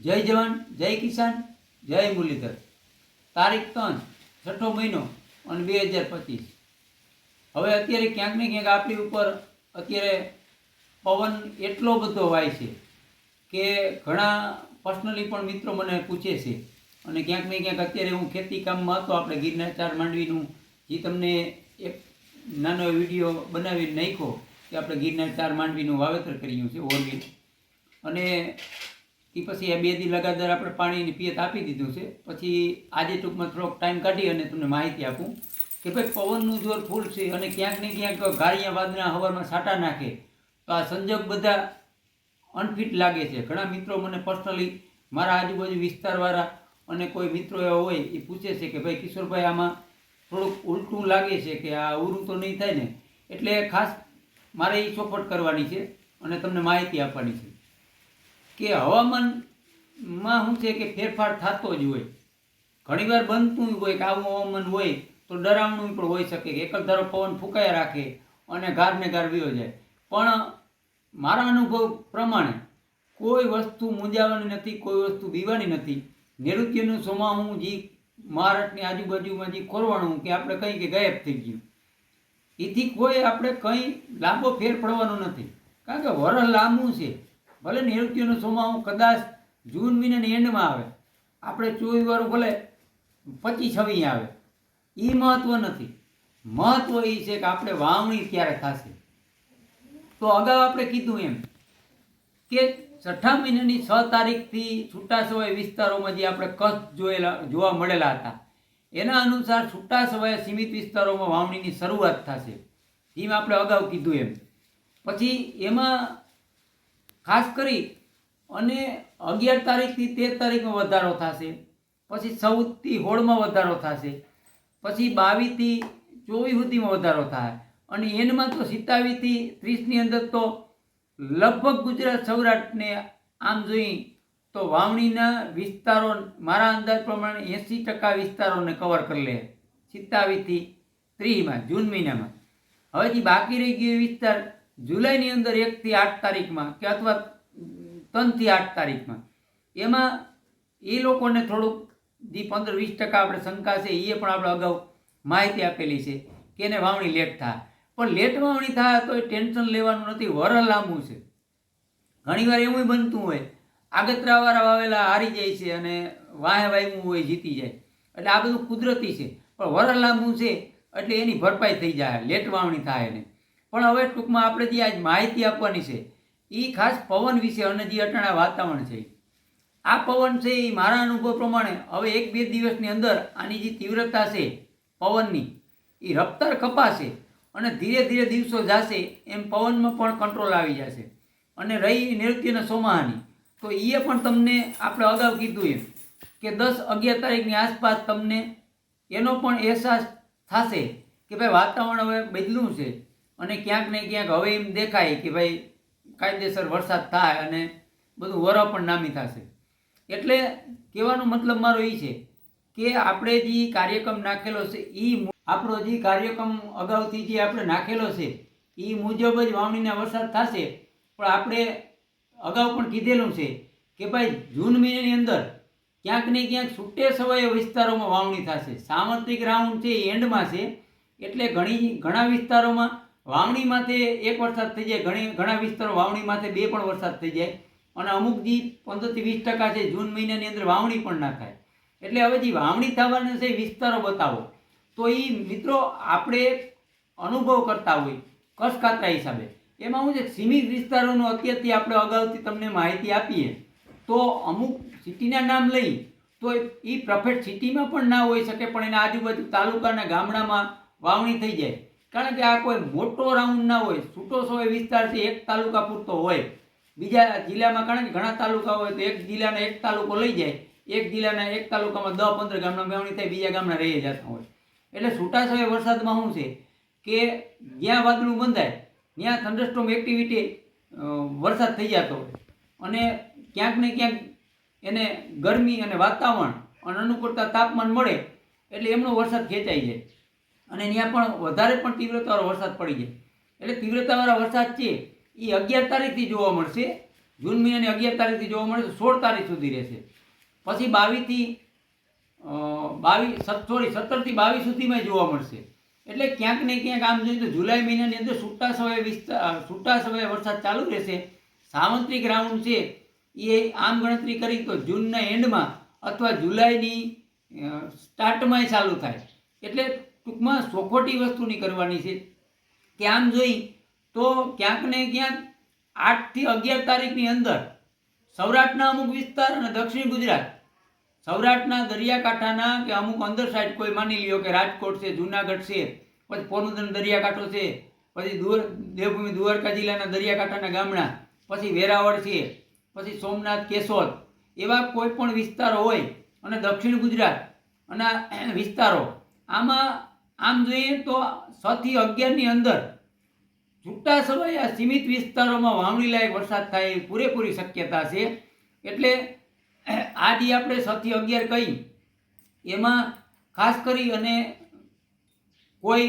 જય જવાન, જય કિસાન, જય મુરલીધર. તારીખ ત્રણ, છઠ્ઠો મહિનો, અને બે હજાર પચીસ. હવે અત્યારે ક્યાંક ને ક્યાંક આપણી ઉપર અત્યારે પવન એટલો બધો વાય છે કે ઘણા પર્સનલી પણ મિત્રો મને પૂછે છે. અને ક્યાંક ને ક્યાંક અત્યારે હું ખેતી કામમાં હતો, આપણે ગિરનાર ચાર માંડવીનું, જે તમને એક નાનો વીડિયો બનાવીને નાખ્યો કે આપણે ગિરનાર ચાર માંડવીનું વાવેતર કર્યું છે ઓરવી અને એ પછી આ બે દી લગાતાર આપણે પાણીની પિયત આપી દીધું છે. પછી આજે ટૂંકમાં થોડોક ટાઈમ કાઢી અને તમને માહિતી આપું કે ભાઈ પવનનું જોર ફૂલ છે અને ક્યાંક ને ક્યાંક ગાળિયા વાદના હવામાં સાટા નાખે. તો આ સંજોગ બધા અનફિટ લાગે છે. ઘણા મિત્રો મને પર્સનલી મારા આજુબાજુ વિસ્તારવાળા અને કોઈ મિત્રો એવા હોય એ પૂછે છે કે ભાઈ કિશોરભાઈ આમાં થોડુંક ઉલટું લાગે છે કે આ ઉરું તો નહીં થાય ને. એટલે ખાસ મારે એ ચોપટ કરવાની છે અને તમને માહિતી આપવાની છે. કે હવામાનમાં શું છે કે ફેરફાર થતો જ હોય. ઘણીવાર બનતું હોય કે આવું હવામાન હોય તો ડરાવણું પણ હોઈ શકે કે એક જ ધારો પવન ફૂંકાઈ રાખે અને ગારને ગાર વયો જાય. પણ મારા અનુભવ પ્રમાણે કોઈ વસ્તુ મૂંઝાવાની નથી, કોઈ વસ્તુ બીવાની નથી. નૈઋત્યનું સોમાહું જે મહારાષ્ટ્રની આજુબાજુમાં જે ખોરવાનું કે આપણે કંઈ કે ગાયબ થઈ ગયું. એથી કોઈ આપણે કંઈ લાંબો ફેર પડવાનો નથી. કારણ કે વરસ લાંબુ છે. ભલે નૈઋત્યનું સોમાહું કદાચ જૂન મહિનાની એન્ડમાં આવે. આપણે ચોવીસ વાળું ભલે પચીસ છવી આવે. એ મહત્વ નથી. મહત્વ એ છે કે આપણે વાવણી ક્યારે થશે. તો અગાઉ આપણે કીધું એમ કે છઠ્ઠા મહિનાની છ તારીખથી છૂટાછવાયા વિસ્તારોમાં જે આપણે કચ્છ જોયેલા, જોવા મળેલા હતા. એના અનુસાર છૂટાછવાયા સીમિત વિસ્તારોમાં વાવણીની શરૂઆત થશે. એમ આપણે અગાઉ કીધું એમ. પછી એમાં ખાસ કરી અને અગિયાર તારીખથી તેર તારીખમાં વધારો થશે, પછી ચૌદથી હોળમાં વધારો થશે, પછી બાવીસથી ચોવીસ સુધીમાં વધારો થાય. અને એનમાં તો સિત્તાવીસથી ત્રીસની અંદર તો લગભગ ગુજરાત સૌરાષ્ટ્રને આમ જોઈ તો વાવણીના વિસ્તારો મારા અંદાજ પ્રમાણે એંસી ટકા વિસ્તારોને કવર કરી લે. સિત્તાવીસથી ત્રીસમાં, જૂન મહિનામાં. હવે બાકી રહી ગયો વિસ્તાર જુલાઈની અંદર એકથી આઠ તારીખમાં કે અથવા ત્રણથી આઠ તારીખમાં. એમાં એ લોકોને થોડુંક જે પંદર વીસ ટકા આપણે શંકા છે એ પણ આપણે અગાઉ માહિતી આપેલી છે કે એને વાવણી લેટ થાય. પણ લેટ વાવણી થાય તો એ ટેન્શન લેવાનું નથી, વર લાંબુ છે. ઘણીવાર એવું બનતું હોય, આગતરાવાળા વાવેલા હારી જાય છે અને વાહે વાવ્યું હોય, જીતી જાય. એટલે આ બધું કુદરતી છે. પણ વર લાંબુ છે એટલે એની ભરપાઈ થઈ જાય, લેટ વાવણી થાય એને. પણ હવે ટૂંકમાં આપણે જે આજ માહિતી આપવાની છે એ ખાસ પવન વિશે અને જે અટાણા વાતાવરણ છે. આ પવન છે એ મારા અનુભવ પ્રમાણે હવે એક બે દિવસની અંદર આની જે તીવ્રતા છે પવનની એ રફતાર કપાશે અને ધીરે ધીરે દિવસો જશે એમ પવનમાં પણ કંટ્રોલ આવી જશે. અને રહી નૃત્યના સોમાહાની. તો એ પણ તમને આપણે અગાઉ કીધું એમ કે દસ અગિયાર તારીખની આસપાસ તમને એનો પણ અહેસાસ થશે કે ભાઈ વાતાવરણ હવે બદલું છે. અને ક્યાંક ને ક્યાંક હવે એમ દેખાય કે ભાઈ કાયદેસર વરસાદ થાય અને બધું વરો પણ નામી થશે. એટલે કહેવાનો મતલબ મારો એ છે કે આપણે જે કાર્યક્રમ નાખેલો છે એ આપણો જે કાર્યક્રમ અગાઉથી જે આપણે નાખેલો છે એ મુજબ જ વાવણીના વરસાદ થશે. પણ આપણે અગાઉ પણ કીધેલું છે કે ભાઈ જૂન મહિનાની અંદર ક્યાંક ને ક્યાંક છૂટે સવાય વિસ્તારોમાં વાવણી થશે. સામંત્રિક રાઉન્ડ છે, એ એન્ડમાં છે. એટલે ઘણી, ઘણા વિસ્તારોમાં વાવણી માથે એક વરસાદ થઈ જાય, ઘણી, ઘણા વિસ્તારો વાવણી માથે બે પણ વરસાદ થઈ જાય. અને અમુક જે પંદરથી વીસ ટકા છે, જૂન મહિનાની અંદર વાવણી પણ ના થાય. એટલે હવે જે વાવણી થવાના છે વિસ્તારો બતાવો. તો એ મિત્રો આપણે અનુભવ કરતા હોય, કસકાતરા હિસાબે. એમાં શું છે, સીમિત વિસ્તારોનો અત્યારથી આપણે અગાઉથી તમને માહિતી આપીએ. તો અમુક સિટીના નામ લઈ, તો એ પ્રફેટ સિટીમાં પણ ના હોઈ શકે, પણ એના આજુબાજુ તાલુકાના ગામડામાં વાવણી થઈ જાય. કારણ કે આ કોઈ મોટો રાઉન્ડ ના હોય, છૂટો સોય વિસ્તાર છે એક તાલુકા પૂરતો હોય. બીજા જિલ્લામાં કારણ કે ઘણા તાલુકા હોય તો એક જિલ્લાના એક તાલુકો લઈ જાય, એક જિલ્લાના એક તાલુકામાં દસ પંદર ગામના વાવણી થાય, બીજા ગામના રહી જતા હોય. એટલે છૂટાછવાયા વરસાદમાં શું છે કે જ્યાં વાદળું બંધાય ત્યાં થંડરસ્ટોમ એક્ટિવિટી વરસાદ થઈ જતો હોય. અને ક્યાંક ને ક્યાંક એને ગરમી અને વાતાવરણ અને અનુકૂળતા તાપમાન મળે, એટલે એમનો વરસાદ ખેંચાઈ જાય. અને ત્યાં પણ વધારે પણ તીવ્રતાવાળો વરસાદ પડી જાય. એટલે તીવ્રતાવાળા વરસાદ છે એ અગિયાર તારીખથી જોવા મળશે. જૂન મહિનાની અગિયાર તારીખથી જોવા મળશે સોળ તારીખ સુધી રહેશે. પછી બાવીસથી બાવીસ સોરી, સત્તરથી બાવીસ સુધીમાં જોવા મળશે. એટલે ક્યાંક ને ક્યાંક આમ જોઈએ તો જુલાઈ મહિનાની અંદર છૂટા સમયે વિસ્તાર છૂટા સમયે વરસાદ ચાલુ રહેશે. સાવંત્રિક રાઉન્ડ છે એ આમ ગણતરી કરી તો જૂનના એન્ડમાં અથવા જુલાઈની સ્ટાર્ટમાં ચાલુ થાય. એટલે ટૂંકમાં સોખોટી વસ્તુની કરવાની છે. કે આમ જોઈ તો ક્યાંક ને ક્યાંક આઠથી અગિયાર તારીખની અંદર સૌરાષ્ટ્રના અમુક વિસ્તાર અને દક્ષિણ ગુજરાત, સૌરાષ્ટ્રના દરિયાકાંઠાના કે અમુક અંદર સાઈડ કોઈ માની લ્યો કે રાજકોટ છે, જુનાગઢ છે, પછી પોરબંદર દરિયાકાંઠો છે, પછી દુર, દેવભૂમિ દ્વારકા જિલ્લાના દરિયાકાંઠાના ગામડા, પછી વેરાવળ છે, પછી સોમનાથ, કેશોદ, એવા કોઈ પણ વિસ્તારો હોય અને દક્ષિણ ગુજરાત અને વિસ્તારો, આમાં આમ જોઈએ તો છ થી અગિયારની અંદર છૂટા સમયે સીમિત વિસ્તારોમાં વાવણી લાયક વરસાદ થાય પૂરેપૂરી શક્યતા છે. એટલે આ જે આપણે છ થી અગિયાર કહી. એમાં ખાસ કરી અને કોઈ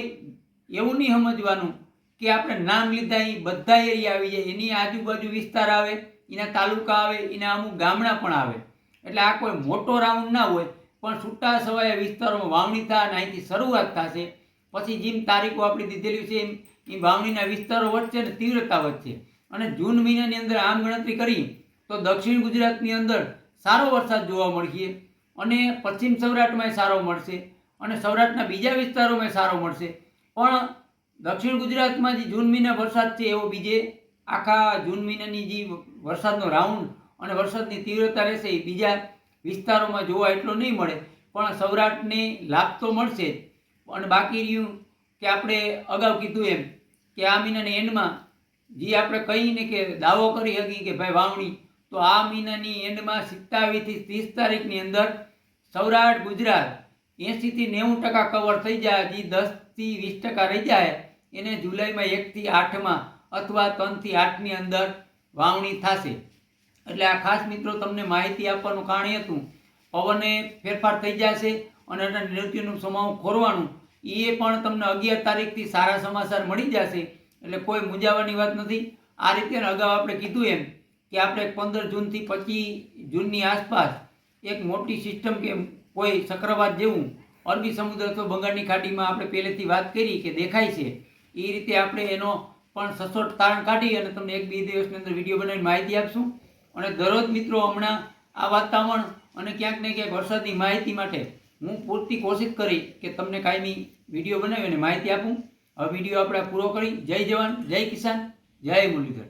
એવું નહીં સમજવાનું કે આપણે નામ લીધા એ બધા એરિયા આવી જાય. એની આજુબાજુ વિસ્તાર આવે, એના તાલુકા આવે, એના અમુક ગામડા પણ આવે. એટલે આ કોઈ મોટો રાઉન્ડ ના હોય. પણ છૂટા છવાયા વિસ્તારોમાં વાવણી થાય અહીંથી શરૂઆત થશે. પછી જેમ તારીખો આપણી દીધેલી છે એ વાવણીના વિસ્તારો વચ્ચે અને તીવ્રતા વચ્ચે અને જૂન મહિનાની અંદર આમ ગણતરી કરી તો દક્ષિણ ગુજરાતની અંદર સારો વરસાદ જોવા મળશે અને પશ્ચિમ સૌરાષ્ટ્રમાં સારો મળશે અને સૌરાષ્ટ્રના બીજા વિસ્તારોમાં સારો મળશે. પણ દક્ષિણ ગુજરાતમાં જે જૂન મહિના વરસાદ છે એવો બીજે આખા જૂન મહિનાની જે વરસાદનો રાઉન્ડ અને વરસાદની તીવ્રતા રહેશે એ બીજા વિસ્તારોમાં જોવા એટલો નહીં મળે, પણ સૌરાષ્ટ્રને લાભ તો મળશે જ. અને બાકી રહ્યું કે આપણે અગાઉ કીધું એમ કે આ મહિનાની એન્ડમાં જે આપણે કહીને કે દાવો કરી શકીએ કે ભાઈ વાવણી, તો આ મહિનાની એન્ડમાં સિત્તાવીસથી ત્રીસ તારીખની અંદર સૌરાષ્ટ્ર, ગુજરાત એંશીથી નેવું ટકા કવર થઈ જાય જે દસથી વીસ ટકા રહી જાય. એને જુલાઈમાં એકથી આઠમાં અથવા ત્રણથી આઠની અંદર વાવણી થશે. એટલે આ ખાસ મિત્રો તમને માહિતી આપવાનું કારણ હતું. પવને ફેરફાર થઈ જશે અને એના નૃત્યનું સમાવું ખોરવાનું. એ પણ તમને અગિયાર તારીખથી સારા સમાચાર મળી જશે. એટલે કોઈ મૂંઝાવાની વાત નથી. આ રીતે અગાઉ આપણે કીધું એમ કે આપણે પંદર જૂનથી પચીસ જૂનની આસપાસ એક મોટી સિસ્ટમ કે કોઈ ચક્રવાત જેવું અરબી સમુદ્ર અથવા બંગાળની ખાડીમાં આપણે પહેલેથી વાત કરી કે દેખાય છે. એ રીતે આપણે એનો પણ સચોટ તારણ કાઢી અને તમને એક બે દિવસની અંદર વીડિયો બનાવીને માહિતી આપશું. અને દરરોજ મિત્રો હમણાં આ વાતાવરણ અને ક્યાંક ને ક્યાંક વરસાદની માહિતી માટે હું પૂરતી કોશિશ કરી કે તમને કાયમી વીડિયો બનાવી અને માહિતી આપું. હવે વીડિયો આપણે પૂરો કરી. જય જવાન, જય કિસાન, જય મુરલીધર.